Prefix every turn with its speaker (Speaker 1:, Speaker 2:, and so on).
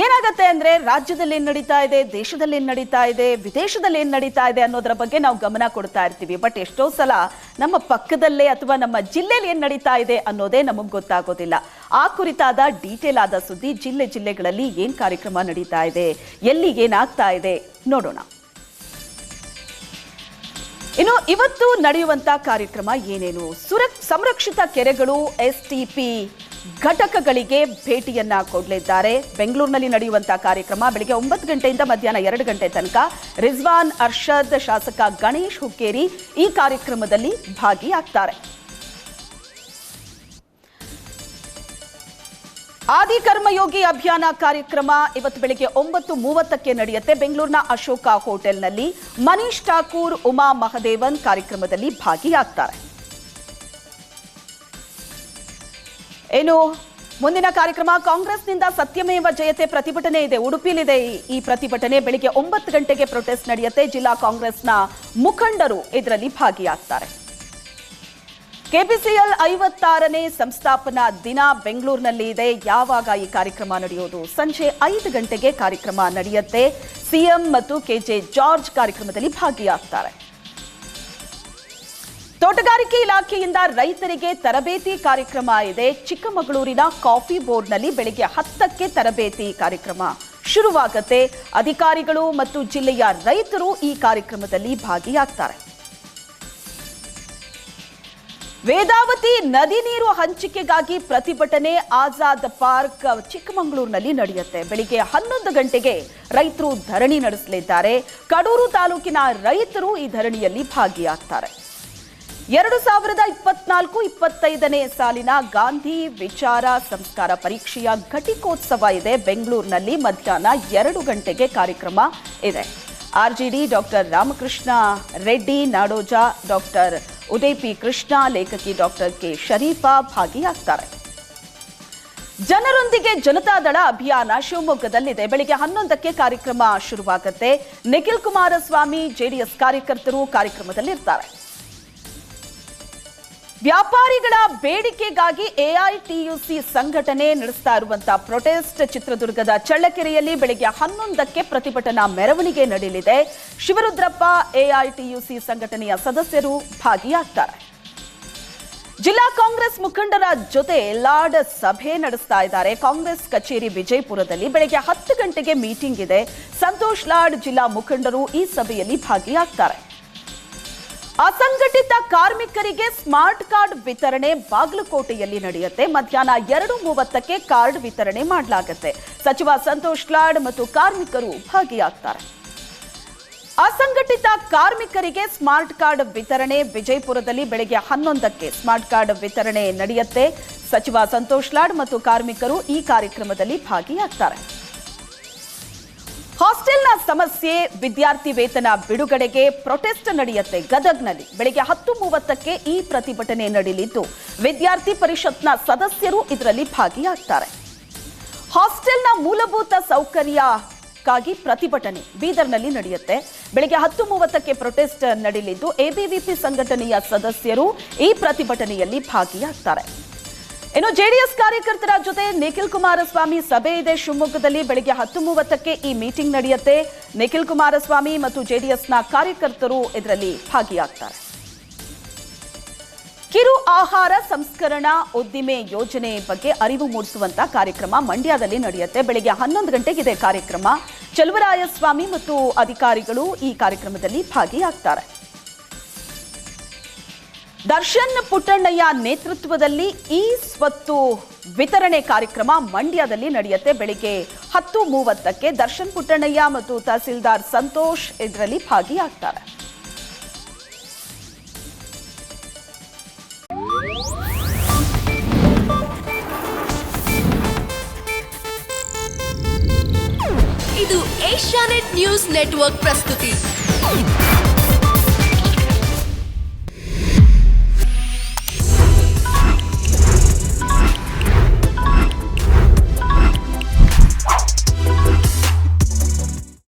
Speaker 1: ಏನಾಗತ್ತೆ ಅಂದ್ರೆ ರಾಜ್ಯದಲ್ಲಿ ಏನ್ ನಡೀತಾ ಇದೆ, ದೇಶದಲ್ಲಿ ಏನ್ ನಡೀತಾ ಇದೆ, ವಿದೇಶದಲ್ಲಿ ಏನ್ ನಡೀತಾ ಇದೆ ಅನ್ನೋದ್ರ ಬಗ್ಗೆ ನಾವು ಗಮನ ಕೊಡ್ತಾ ಇರ್ತೀವಿ. ಬಟ್ ಎಷ್ಟೋ ಸಲ ನಮ್ಮ ಪಕ್ಕದಲ್ಲೇ ಅಥವಾ ನಮ್ಮ ಜಿಲ್ಲೆಯಲ್ಲಿ ಏನ್ ನಡೀತಾ ಇದೆ ಅನ್ನೋದೇ ನಮಗ್ ಗೊತ್ತಾಗೋದಿಲ್ಲ. ಆ ಕುರಿತಾದ ಡೀಟೇಲ್ ಆದ ಸುದ್ದಿ ಜಿಲ್ಲೆ ಜಿಲ್ಲೆಗಳಲ್ಲಿ ಏನ್ ಕಾರ್ಯಕ್ರಮ ನಡೀತಾ ಇದೆ, ಎಲ್ಲಿ ಏನಾಗ್ತಾ ಇದೆ ನೋಡೋಣ. ಇನ್ನು ಇವತ್ತು ನಡೆಯುವಂತ ಕಾರ್ಯಕ್ರಮ ಏನೇನು? ಸುರ ಸಂರಕ್ಷಿತ ಕೆರೆಗಳು ಎಸ್ಟಿಪಿ ಘಟಕಗಳಿಗೆ ಭೇಟಿಯನ್ನ ಕೊಡಲಿದ್ದಾರೆ. ಬೆಂಗಳೂರಿನಲ್ಲಿ ನಡೆಯುವಂತಹ ಕಾರ್ಯಕ್ರಮ ಬೆಳಿಗ್ಗೆ ಒಂಬತ್ತು ಗಂಟೆಯಿಂದ ಮಧ್ಯಾಹ್ನ ಎರಡು ಗಂಟೆ ತನಕ. ರಿಜ್ವಾನ್ ಅರ್ಷದ್ ಶಾಸಕ ಗಣೇಶ್ ಹುಕ್ಕೇರಿ ಈ ಕಾರ್ಯಕ್ರಮದಲ್ಲಿ ಭಾಗಿಯಾಗ್ತಾರೆ. ಆದಿ ಕರ್ಮಯೋಗಿ ಅಭಿಯಾನ ಕಾರ್ಯಕ್ರಮ ಇವತ್ತು ಬೆಳಿಗ್ಗೆ ಒಂಬತ್ತು ಮೂವತ್ತಕ್ಕೆ ನಡೆಯುತ್ತೆ. ಬೆಂಗಳೂರಿನ ಅಶೋಕ ಹೋಟೆಲ್ನಲ್ಲಿ ಮನೀಶ್ ಠಾಕೂರ್, ಉಮಾ ಮಹದೇವನ್ ಕಾರ್ಯಕ್ರಮದಲ್ಲಿ ಭಾಗಿಯಾಗ್ತಾರೆ. ಏನು, ಮುಂದಿನ ಕಾರ್ಯಕ್ರಮ ಕಾಂಗ್ರೆಸ್ನಿಂದ ಸತ್ಯಮೇವ ಜಯತೆ ಪ್ರತಿಭಟನೆ ಇದೆ. ಉಡುಪಿಲಿದೆ ಈ- ಈ ಪ್ರತಿಭಟನೆ. ಬೆಳಿಗ್ಗೆ ಒಂಬತ್ತು ಗಂಟೆಗೆ ಪ್ರೊಟೆಸ್ಟ್ ನಡೆಯುತ್ತೆ. ಜಿಲ್ಲಾ ಕಾಂಗ್ರೆಸ್ನ ಮುಖಂಡರು ಇದರಲ್ಲಿ ಭಾಗಿಯಾಗ್ತಾರೆ. ಕೆಪಿಸಿಎಲ್ ಐವತ್ತಾರನೇ ಸಂಸ್ಥಾಪನಾ ದಿನ ಬೆಂಗಳೂರಿನಲ್ಲಿ ಇದೆ. ಯಾವಾಗ ಈ ಕಾರ್ಯಕ್ರಮ ನಡೆಯೋದು? ಸಂಜೆ ಐದು ಗಂಟೆಗೆ ಕಾರ್ಯಕ್ರಮ ನಡೆಯುತ್ತೆ. ಸಿಎಂ ಮತ್ತು ಕೆಜೆ ಜಾರ್ಜ್ ಕಾರ್ಯಕ್ರಮದಲ್ಲಿ ಭಾಗಿಯಾಗ್ತಾರೆ. ತೋಟಗಾರಿಕೆ ಇಲಾಖೆಯಿಂದ ರೈತರಿಗೆ ತರಬೇತಿ ಕಾರ್ಯಕ್ರಮ ಇದೆ. ಚಿಕ್ಕಮಗಳೂರಿನ ಕಾಫಿ ಬೋರ್ಡ್ನಲ್ಲಿ ಬೆಳಿಗ್ಗೆ ಹತ್ತಕ್ಕೆ ತರಬೇತಿ ಕಾರ್ಯಕ್ರಮ ಶುರುವಾಗತ್ತೆ. ಅಧಿಕಾರಿಗಳು ಮತ್ತು ಜಿಲ್ಲೆಯ ರೈತರು ಈ ಕಾರ್ಯಕ್ರಮದಲ್ಲಿ ಭಾಗಿಯಾಗ್ತಾರೆ. ವೇದಾವತಿ ನದಿ ನೀರು ಹಂಚಿಕೆಗಾಗಿ ಪ್ರತಿಭಟನೆ ಆಜಾದ್ ಪಾರ್ಕ್ ಚಿಕ್ಕಮಗಳೂರಿನಲ್ಲಿ ನಡೆಯುತ್ತೆ. ಬೆಳಿಗ್ಗೆ ಹನ್ನೊಂದು ಗಂಟೆಗೆ ರೈತರು ಧರಣಿ ನಡೆಸಲಿದ್ದಾರೆ. ಕಡೂರು ತಾಲೂಕಿನ ರೈತರು ಈ ಧರಣಿಯಲ್ಲಿ ಭಾಗಿಯಾಗ್ತಾರೆ. ಎರಡು ಸಾವಿರದ ಇಪ್ಪತ್ನಾಲ್ಕು ಇಪ್ಪತ್ತೈದನೇ ಸಾಲಿನ ಗಾಂಧಿ ವಿಚಾರ ಸಂಸ್ಕಾರ ಪರೀಕ್ಷೆಯ ಘಟಿಕೋತ್ಸವ ಇದೆ. ಬೆಂಗಳೂರಿನಲ್ಲಿ ಮಧ್ಯಾಹ್ನ ಎರಡು ಗಂಟೆಗೆ ಕಾರ್ಯಕ್ರಮ ಇದೆ. RGD doctor Ramakrishna Reddy, Nadoja doctor Uday P Krishna, ಲೇಖಕಿ ಡಾಕ್ಟರ್ ಕೆ ಶರೀಫಾ ಭಾಗಿಯಾಗ್ತಾರೆ. ಜನರೊಂದಿಗೆ ಜನತಾದಳ ಅಭಿಯಾನ ಶಿವಮೊಗ್ಗದಲ್ಲಿದೆ. ಬೆಳಿಗ್ಗೆ ಹನ್ನೊಂದಕ್ಕೆ ಕಾರ್ಯಕ್ರಮ ಶುರುವಾಗುತ್ತೆ. ನಿಖಿಲ್ ಕುಮಾರಸ್ವಾಮಿ, ಜೆಡಿಎಸ್ ಕಾರ್ಯಕರ್ತರು ಕಾರ್ಯಕ್ರಮದಲ್ಲಿರ್ತಾರೆ. ವ್ಯಾಪಾರಿಗಳ ಬೇಡಿಕೆಗಾಗಿ ಎಐಟಿಯುಸಿ ಸಂಘಟನೆ ನಡೆಸ್ತಾ ಇರುವಂತಹ ಪ್ರೊಟೆಸ್ಟ್ ಚಿತ್ರದುರ್ಗದ ಚಳ್ಳಕೆರೆಯಲ್ಲಿ ಬೆಳಗ್ಗೆ ಹನ್ನೊಂದಕ್ಕೆ ಪ್ರತಿಭಟನಾ ಮೆರವಣಿಗೆ ನಡೆಯಲಿದೆ. ಶಿವರುದ್ರಪ್ಪ, ಎಐಟಿಯುಸಿ ಸಂಘಟನೆಯ ಸದಸ್ಯರು ಭಾಗಿಯಾಗ್ತಾರೆ. ಜಿಲ್ಲಾ ಕಾಂಗ್ರೆಸ್ ಮುಖಂಡರ ಜೊತೆ ಲಾರ್ಡ್ ಸಭೆ ನಡೆಸ್ತಾ ಇದ್ದಾರೆ. ಕಾಂಗ್ರೆಸ್ ಕಚೇರಿ ವಿಜಯಪುರದಲ್ಲಿ ಬೆಳಗ್ಗೆ ಹತ್ತು ಗಂಟೆಗೆ ಮೀಟಿಂಗ್ ಇದೆ. ಸಂತೋಷ್ ಲಾಡ್ ಜಿಲ್ಲಾ ಮುಖಂಡರು ಈ ಸಭೆಯಲ್ಲಿ ಭಾಗಿಯಾಗ್ತಾರೆ. ಅಸಂಘಟಿತ ಕಾರ್ಮಿಕರಿಗೆ ಸ್ಮಾರ್ಟ್ ಕಾರ್ಡ್ ವಿತರಣೆ ಬಾಗಲಕೋಟೆಯಲ್ಲಿ ನಡೆಯುತ್ತೆ. ಮಧ್ಯಾಹ್ನ ಎರಡು ಮೂವತ್ತಕ್ಕೆ ಕಾರ್ಡ್ ವಿತರಣೆ ಮಾಡಲಾಗುತ್ತೆ. ಸಚಿವ ಸಂತೋಷ್ ಲಾಡ್ ಮತ್ತು ಕಾರ್ಮಿಕರು ಭಾಗಿಯಾಗ್ತಾರೆ. ಅಸಂಘಟಿತ ಕಾರ್ಮಿಕರಿಗೆ ಸ್ಮಾರ್ಟ್ ಕಾರ್ಡ್ ವಿತರಣೆ ವಿಜಯಪುರದಲ್ಲಿ ಬೆಳಗ್ಗೆ ಹನ್ನೊಂದಕ್ಕೆ ಸ್ಮಾರ್ಟ್ ಕಾರ್ಡ್ ವಿತರಣೆ ನಡೆಯುತ್ತೆ. ಸಚಿವ ಸಂತೋಷ್ ಲಾಡ್ ಮತ್ತು ಕಾರ್ಮಿಕರು ಈ ಕಾರ್ಯಕ್ರಮದಲ್ಲಿ ಭಾಗಿಯಾಗ್ತಾರೆ. ಹಾಸ್ಟೆಲ್ನ ಸಮಸ್ಯೆ ವಿದ್ಯಾರ್ಥಿ ವೇತನ ಬಿಡುಗಡೆಗೆ ಪ್ರೊಟೆಸ್ಟ್ ನಡೆಯುತ್ತೆ ಗದಗ್ನಲ್ಲಿ. ಬೆಳಿಗ್ಗೆ ಹತ್ತು ಮೂವತ್ತಕ್ಕೆ ಈ ಪ್ರತಿಭಟನೆ ನಡೆಯಲಿದ್ದು ವಿದ್ಯಾರ್ಥಿ ಪರಿಷತ್ನ ಸದಸ್ಯರು ಇದರಲ್ಲಿ ಭಾಗಿಯಾಗ್ತಾರೆ. ಹಾಸ್ಟೆಲ್ನ ಮೂಲಭೂತ ಸೌಕರ್ಯಕ್ಕಾಗಿ ಪ್ರತಿಭಟನೆ ಬೀದರ್ನಲ್ಲಿ ನಡೆಯುತ್ತೆ. ಬೆಳಿಗ್ಗೆ ಹತ್ತು ಮೂವತ್ತಕ್ಕೆ ಪ್ರೊಟೆಸ್ಟ್ ನಡೆಯಲಿದ್ದು ಎಬಿವಿಪಿ ಸಂಘಟನೆಯ ಸದಸ್ಯರು ಈ ಪ್ರತಿಭಟನೆಯಲ್ಲಿ ಭಾಗಿಯಾಗ್ತಾರೆ. ಇನ್ನು ಜೆಡಿಎಸ್ ಕಾರ್ಯಕರ್ತರ ಜೊತೆ ನಿಖಿಲ್ ಕುಮಾರಸ್ವಾಮಿ ಸಭೆ ಇದೆ. ಶಿವಮೊಗ್ಗದಲ್ಲಿ ಬೆಳಗ್ಗೆ ಹತ್ತು ಮೂವತ್ತಕ್ಕೆ ಈ ಮೀಟಿಂಗ್ ನಡೆಯುತ್ತೆ. ನಿಖಿಲ್ ಕುಮಾರಸ್ವಾಮಿ ಮತ್ತು ಜೆಡಿಎಸ್ನ ಕಾರ್ಯಕರ್ತರು ಇದರಲ್ಲಿ ಭಾಗಿಯಾಗ್ತಾರೆ. ಕಿರು ಆಹಾರ ಸಂಸ್ಕರಣಾ ಉದ್ದಿಮೆ ಯೋಜನೆ ಬಗ್ಗೆ ಅರಿವು ಮೂಡಿಸುವಂತ ಕಾರ್ಯಕ್ರಮ ಮಂಡ್ಯದಲ್ಲಿ ನಡೆಯುತ್ತೆ. ಬೆಳಗ್ಗೆ ಹನ್ನೊಂದು ಗಂಟೆಗಿದೆ ಕಾರ್ಯಕ್ರಮ. ಚಲುವರಾಯಸ್ವಾಮಿ ಮತ್ತು ಅಧಿಕಾರಿಗಳು ಈ ಕಾರ್ಯಕ್ರಮದಲ್ಲಿ ಭಾಗಿಯಾಗ್ತಾರೆ. ದರ್ಶನ್ ಪುಟ್ಟಣ್ಣಯ್ಯ ನೇತೃತ್ವದಲ್ಲಿ ಈ ಸ್ವತ್ತು ವಿತರಣೆ ಕಾರ್ಯಕ್ರಮ ಮಂಡ್ಯದಲ್ಲಿ ನಡೆಯುತ್ತೆ. ಬೆಳಿಗ್ಗೆ ಹತ್ತು ಮೂವತ್ತಕ್ಕೆ ದರ್ಶನ್ ಪುಟ್ಟಣ್ಣಯ್ಯ ಮತ್ತು ತಹಸೀಲ್ದಾರ್ ಸಂತೋಷ್ ಇದರಲ್ಲಿ ಭಾಗಿಯಾಗ್ತಾರೆ.
Speaker 2: ಇದು ಏಷ್ಯಾನೆಟ್ ನ್ಯೂಸ್ ನೆಟ್ವರ್ಕ್ ಪ್ರಸ್ತುತಿ.